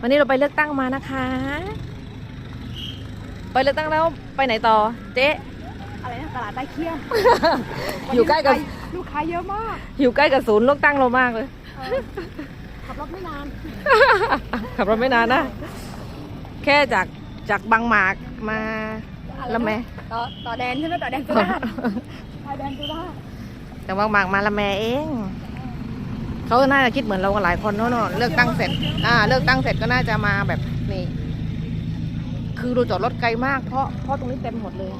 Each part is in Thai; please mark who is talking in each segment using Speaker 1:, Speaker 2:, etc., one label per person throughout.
Speaker 1: วันนี้เราไปเลือกตั้งมานะคะ ไปเลือกตั้งแล้วไปไหนต่อ เจ๊
Speaker 2: อะไรนะตลาดใต้เคียม
Speaker 1: อยู่ใกล้กับ
Speaker 2: ลูกค้าเยอะมาก
Speaker 1: อยู่ใกล้กับศูนย์เลือกตั้งเรามากเลย
Speaker 2: ขับรถไม่นาน
Speaker 1: ขับรถไม่นานนะ แค่จากจากบางหมากมาละแม
Speaker 2: ต่อต่อแดนใช่ไหมต่อแดนสุราษฎร์ต่อแดนสุราษฎร์
Speaker 1: จากบางหมากมาละแมเอง เขาน่าจะคิดเหมือนเรากันหลายคนเนอะเนอะเลือกตั้งเสร็จ อ่า เลือกตั้งเสร็จก็น่าจะมาแบบนี้คือเราจอดรถไกลมาก เพราะเพราะตรงนี้เต็มหมดเลย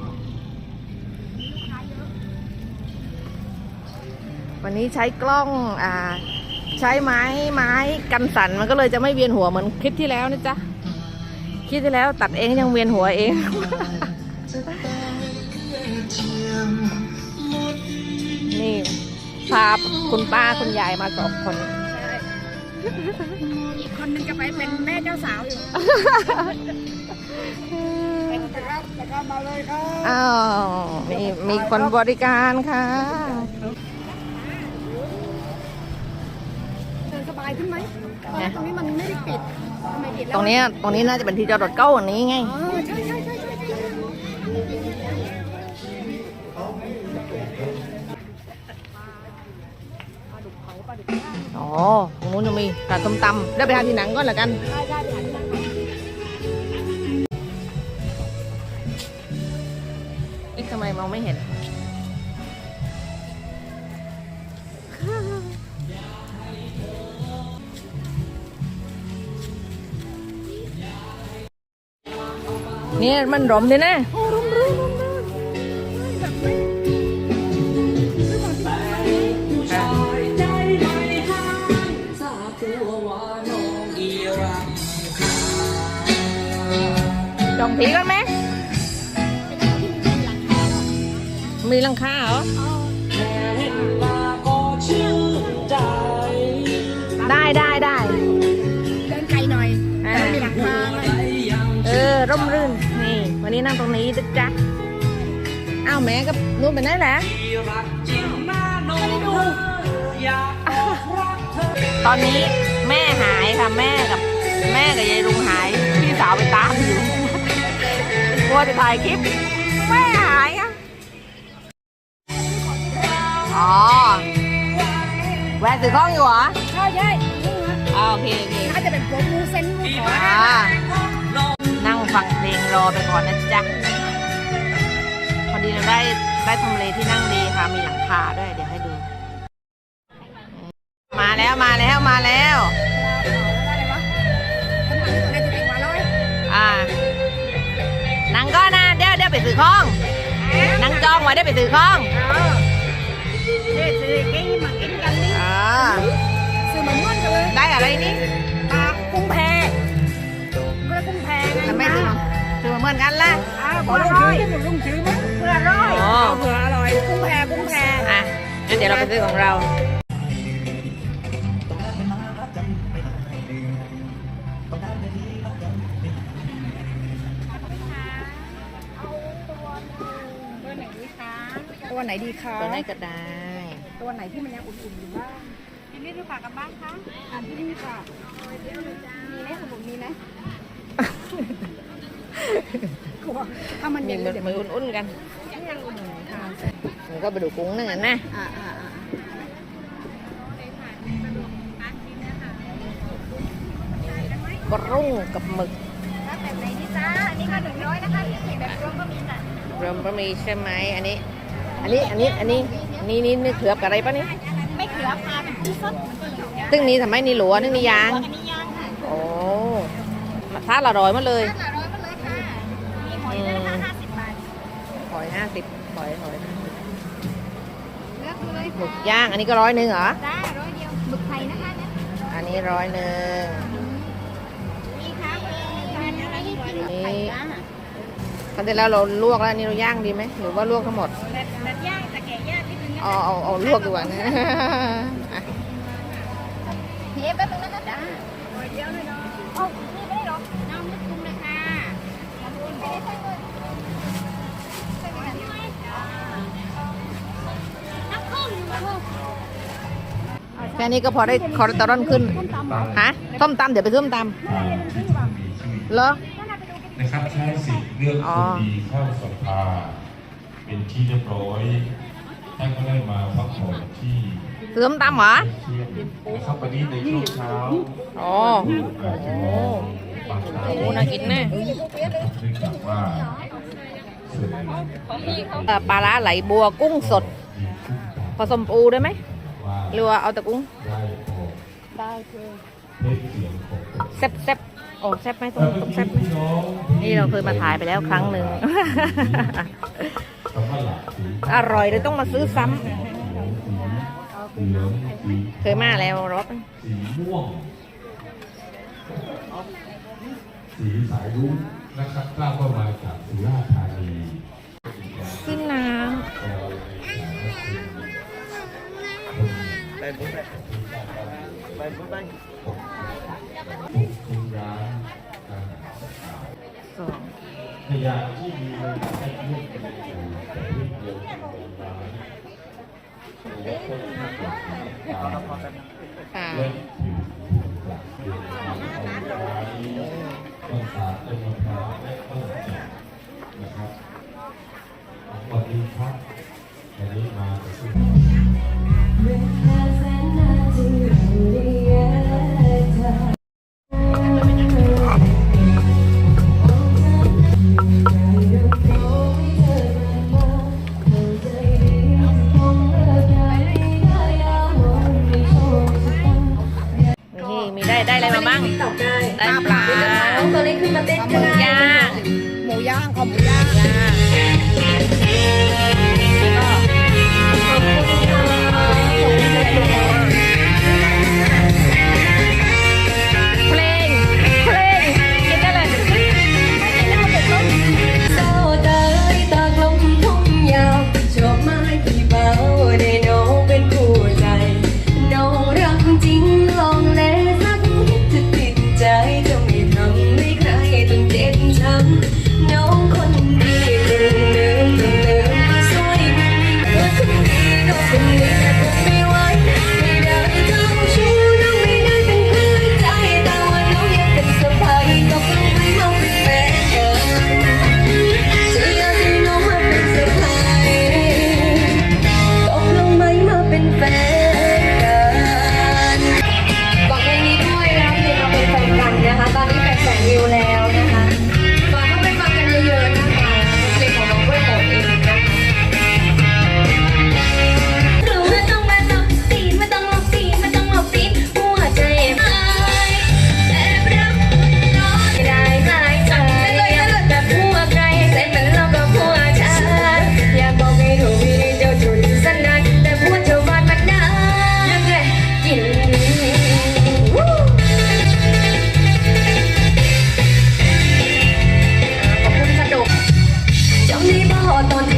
Speaker 1: วันนี้ใช้กล้อง อ่า ใช้ไม้ไม้กันสั่นมันก็เลยจะไม่เวียนหัวเหมือนคลิปที่แล้วนะจ๊ะคลิปที่แล้วตัดเองยังเวียนหัวเองนี่ พาคุณป้าคุณยายมาสองคน
Speaker 2: อีกคนนึงจะไปเป็นแม่เจ้าสาวอยู่เป็นครับแล้วก็มาเลยครับ
Speaker 1: อ้าว มีมีคนบริการค่ะ
Speaker 2: เดินสบายขึ้นไหมตอนแรกตรงนี้มันไม่ได้ปิดทำไมปิดแล้ว
Speaker 1: ตรงนี้ตรงนี้น่าจะเป็นที่จอดรถเก้าอันนี้ไง
Speaker 2: อ๋อใช่ใช่ใช่ใช่
Speaker 1: ตรงนู้นจะมีร้านส้มตำได้ไปทานที่หนังก็แล้วกัน
Speaker 2: ใช่ใช่ไปหาที่นั่ง
Speaker 1: เอ๊ะทำไมมองไม่เห็นนี่มันรมดีนะ
Speaker 2: โอ้ จ
Speaker 1: องผีกันไหมมีหลังคาเหรอได้ได้ได้
Speaker 2: เดินไกลหน่อย
Speaker 1: อ่า
Speaker 2: แต่มีหลังคา
Speaker 1: เออร่มรื่นนี่ วันนี้นั่งตรงนี้ดึกจ้ะอ้าวแม่กับนู่นไปไหนแหละตอนนี้แม่หายค่ะแม่กับ แม่กับยายลุงหายพี่สาวไปตามอยู่ กลัวจะถ่ายคลิปแม่หายอะอ๋อแหวนถือข้องอยู่เหรอ
Speaker 2: ใช่ใช่นี่นะ
Speaker 1: อ๋อโอเคโอเค
Speaker 2: น่าจะเป็นพวกมูเซนมูขอ
Speaker 1: อ่านั่งฟังเพลงรอไปก่อนนะจ๊ะพอดีเราได้ได้ทำเลที่นั่งดีค่ะมีหลังคาด้วยเดี๋ยวให้ดู มาแล้วมาแล้วมาแล้ว ของนั่งจองไว้เดี๋ยวไปซื้อข้อง
Speaker 2: ได้ซื้อกินมากินกันนี่
Speaker 1: อ่า
Speaker 2: ซื้อมาม่วนกันเลย
Speaker 1: ได้อะไรนี่
Speaker 2: ปลากุ้งแพก็กุ้งแพไง
Speaker 1: ทำไมซื้อมาซื้อเหมือนกันล่ะ
Speaker 2: อ้าเผื่ออร่อยลุงซื้อมั้ยเผื่อร่อยเอาเผื่ออร่อยกุ้งแพกุ้งแพ
Speaker 1: อะงั้นเดี๋ยวเราไปซื้อของเรา
Speaker 2: ตัวไหนดีคะ
Speaker 1: ตัวไหนก็ได้
Speaker 2: ตัวไหนที่มันยังอุ่นๆอยู่บ้างยินดีด้วยค่ะกันบ้างคะอ่านที่นี่ค่ะมีไหมสมุนมีไหมกลัวถ้ามัน
Speaker 1: มี
Speaker 2: ยัง
Speaker 1: มือ
Speaker 2: เดี๋ยว
Speaker 1: มืออุ่นๆกัน
Speaker 2: ยังอุ่นๆค่ะ
Speaker 1: มันก็ไปดูกุ้งนั่นนะ
Speaker 2: อ่าอ่าอ่า
Speaker 1: กรุ่งกับหมึก
Speaker 2: แล้วแบบไหนดีจ้าอันนี้ก็หนึ่งร้อยนะคะที่แบบรวมก็มีจ้ะ
Speaker 1: รวมก็มีใช่ไหมอันนี้ อันนี้อันนี้อันนี้นี่นี่นี่เขือบกับอะไรปะนี่
Speaker 2: ไม่เขือพาเป็นกุ้งสดมันก็เหลือง
Speaker 1: ตึ้งนี้ทำไมนี่หลัวนึงนี่ยาง
Speaker 2: อันนี้ย่างค่ะ
Speaker 1: โอ้ท้าละร้อยมาเลย
Speaker 2: ห้าร้อยมาเลยค่ะ มีหอยด้วยนะคะห้าสิบบาท
Speaker 1: หอยห้าสิบหอยหอย
Speaker 2: เลือกดูเลย
Speaker 1: หมึกย่าง อันนี้ก็ร้อยหนึ่งเหรอ
Speaker 2: จ้าร้อยเดียวหมึกไทยนะคะเนี่ย
Speaker 1: อันนี้ร้อยหนึ่ง
Speaker 2: เสร็จ
Speaker 1: แล้วเราลวกแล้วนี่เราย่างดีไหมหรือว่าลวกทั้งหมด
Speaker 2: แบบแบบย่างแต่แก่ย่างที่เป็นะ
Speaker 1: เอาเอาเอาลวกดีกว่านะอะ
Speaker 2: เฮ้ยแป๊บนึงนะจ๊ะโอ้ยเดียวเลยเนาะโอ้นี่ไม่ได้หรอน้องนึกคุ้มเลคะไม่ด้ใช่เนใช่นักขึ้นมาเพิ่ม
Speaker 1: แค่นี้ก็พอได้คอร์ตอรอลขึ้น ฮะ ส้มตำเดี๋ยวไปส้มตำเหรอ
Speaker 3: นะครับใช้สิทธิ์เลือกคนดีเข้าสภา เป็นที่เรียบร้อยท่านก็ได้มาพักผ่อนที่
Speaker 1: เติมตามหรอ
Speaker 3: นะครับวันนี้ในช่วงเช้า
Speaker 1: โอ้โหน่ากินแน่
Speaker 3: เนื่องจากว่า
Speaker 1: ปลาร้าไหลบัวกุ้งสด ผสมปูได้ไหมหรือว่าเอาแต่กุ้ง
Speaker 3: ได้
Speaker 1: เล
Speaker 3: ย
Speaker 1: แซ่บ โอ้แซ่บไหมตรงแซ่บไหมนี่เราเคยมาถ่ายไปแล้วครั้งหนึ่ง อร่อยเลยต้องมาซื้อซ้ำ
Speaker 3: เค
Speaker 1: ยมาแล้วรอ
Speaker 3: สีม่วงสีสายรุ้งนะครับกล้าบว่ามาจากสุราษฎร์ธานี
Speaker 1: ขึ้นน้ำ
Speaker 3: ไปไป
Speaker 1: สอง
Speaker 3: ขยะที่มีในประเท
Speaker 1: ศ
Speaker 3: เพื่อเพิ่ประ
Speaker 4: เภทเดี
Speaker 1: ย
Speaker 4: วกันและคนที่เกิดค่ะและผิวหลักเดือดร้อนต้นสาต้นมะพร้าวและ
Speaker 5: ต้นจักนะครับวันนี้ครับวันนี้มาประ
Speaker 1: ชุม Otto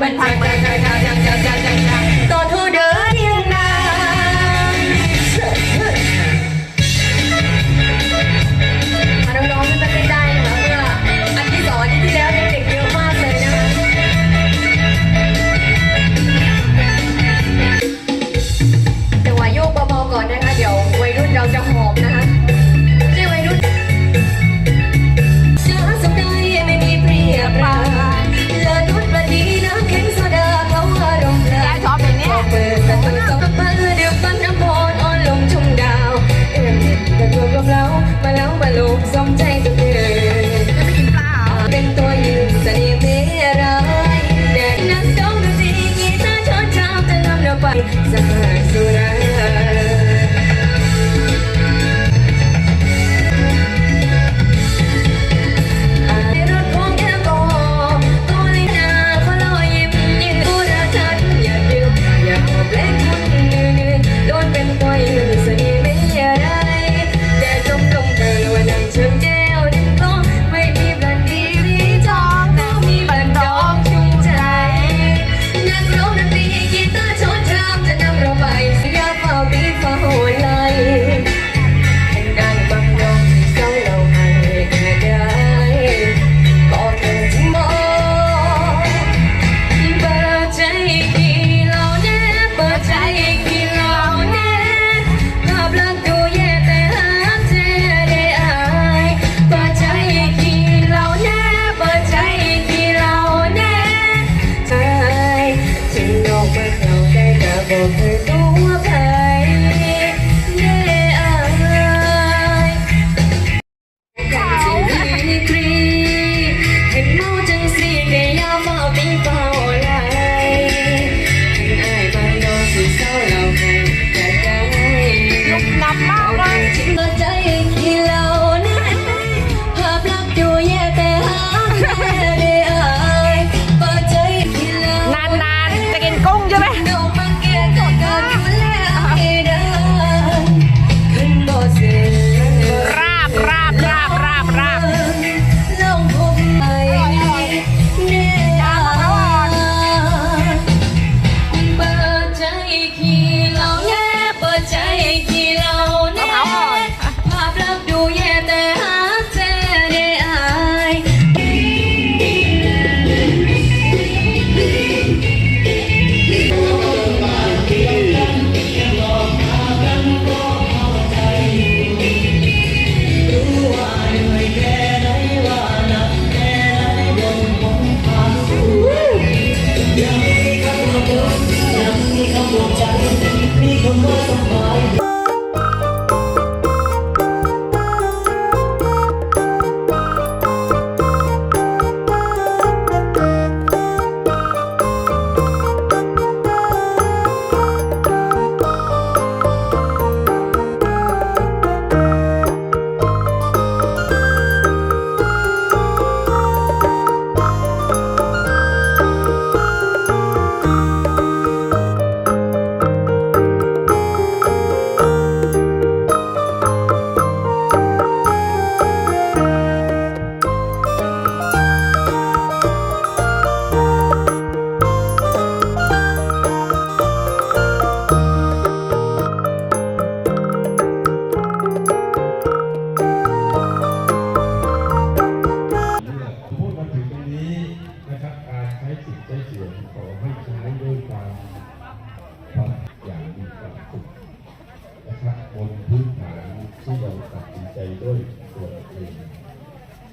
Speaker 1: เป็
Speaker 5: นทา
Speaker 1: งใจ
Speaker 5: ใจ
Speaker 4: ใจ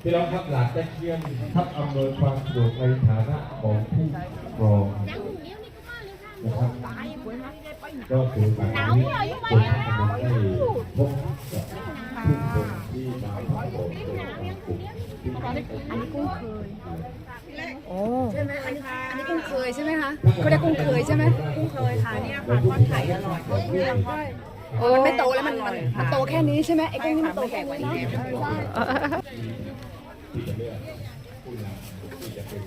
Speaker 4: พี่น้องครับหลักตะเคียนทับอำนวยความสะดวกในฐานะของผู้รองนะครับก็คือการนี้เป็นกำลังได้พบกับผู้คนที่มาพักผ่อนโดยความสุขอันนี้กุ้งเคย
Speaker 1: โอ้
Speaker 2: ใช่ไหมอันนี้อันนี้กุ้งเคยใช่ไหมคะเขาเรียกกุ้งเคยใช่ไหมกุ้งเคยค่ะเนี่ยค่ะทอดไข่อร่อยโอ้มันไม่โตแล้วมันมันมันโตแค่นี้ใช่ไหมไอ้กุ้งนี่มันโตแค่นี้นะ
Speaker 4: ที่จะเลือกผู้นำที่จะเป็น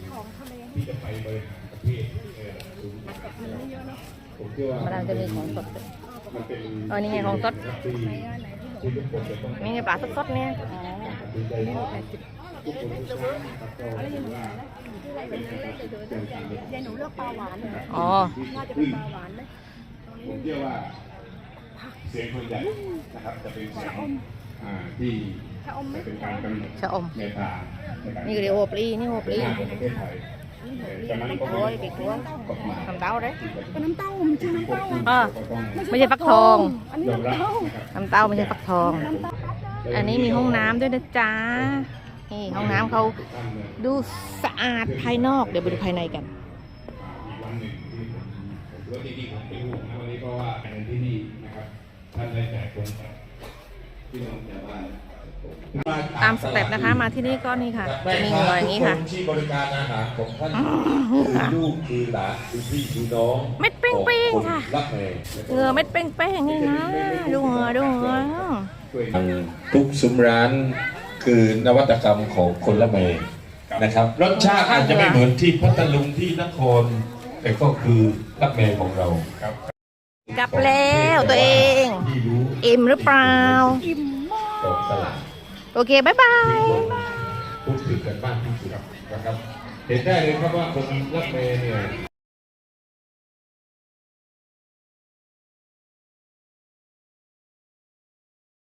Speaker 4: ที่จะไปบริหารประเทศในระดับสูงผมเชื่อว่า
Speaker 1: มันจะมีของสด
Speaker 4: มันเป็น
Speaker 1: เออนี่ไงของสด
Speaker 4: ที่ที่ทุกคนจะต้อง
Speaker 1: นี่ไงปลาสดๆเนี่ย
Speaker 4: ตัดสินใจว่าทุกคนทุกครั้งนะครับก็ถือว่า
Speaker 2: ยายหนูเลือกปลาหวาน
Speaker 1: อ๋อ
Speaker 2: น่าจะเป็นปลาหวานไหม
Speaker 4: ผมเชื่อว่าเสียงคนใหญ่นะครับจะเป็นเสียง อ่าที่จะเป็นการกำหนด
Speaker 1: ชะอม
Speaker 4: แนวทางในการ
Speaker 1: นี่ก็เรียกโอปลีนี่โอปลี
Speaker 4: หน้าของประเทศไทยจากนั้นก็
Speaker 1: โอ้ยปีกตัว
Speaker 4: กฎหมาย
Speaker 1: ทำเต้าเลย
Speaker 2: ก็น้ำเต้ามันชื่อน้ำเต้า
Speaker 1: อ่า
Speaker 4: ก็ต้อง
Speaker 1: ไม่ใช่ฟักทอง
Speaker 2: อันนี้
Speaker 4: ยอมรับ
Speaker 2: น้ำเต้า
Speaker 4: นะครับ
Speaker 1: น้ำเต้าไม่ใช่ฟักทองอันนี้มีห้องน้ำด้วยนะจ๊ะ นี่ห้องน้ำเขาดูสะอาดภายนอก เดี๋ยวไปดูภายในกัน
Speaker 4: อีกวันหนึ่งที่ผมผมว่าที่นี่ผมเป็นห่วงนะวันนี้เพราะว่าในที่นี่นะครับท่านได้แจกโครงการพี่น้องชาวบ้าน
Speaker 1: ตามสเต็ปนะคะมาที่นี่ก็นี่ค่ะ
Speaker 3: แม่
Speaker 1: จะมี
Speaker 3: ค้า
Speaker 1: หัวอย่างนี้ค่ะ
Speaker 3: ทุกที่บริการอาหารของท่านคือลูกคือหลานคือพี่คือน้อง
Speaker 1: เม็ดเป้งๆค่ะ
Speaker 3: ของนรักแม่
Speaker 1: เหงื่อเม็ดเป้งๆนี่นะดูเหงื่อดูเหงื่อ
Speaker 3: ทุกซุ้มร้านคือนวัตกรรมของคนละเมนะครับ รสชาติอาจจะไม่เหมือนที่พัทลุงที่นคร แต่ก็คือละเมของเราครับ
Speaker 1: กลับแล้วตัวเอง
Speaker 3: ที่รู้
Speaker 1: อิ่มหรือเปล่า
Speaker 3: ของตลาด
Speaker 1: โอเคบายบาย
Speaker 3: พูดถึงกันบ้างที่สุดนะครับ เห็นได้เลยครับว่าคนรักเมเนี่ย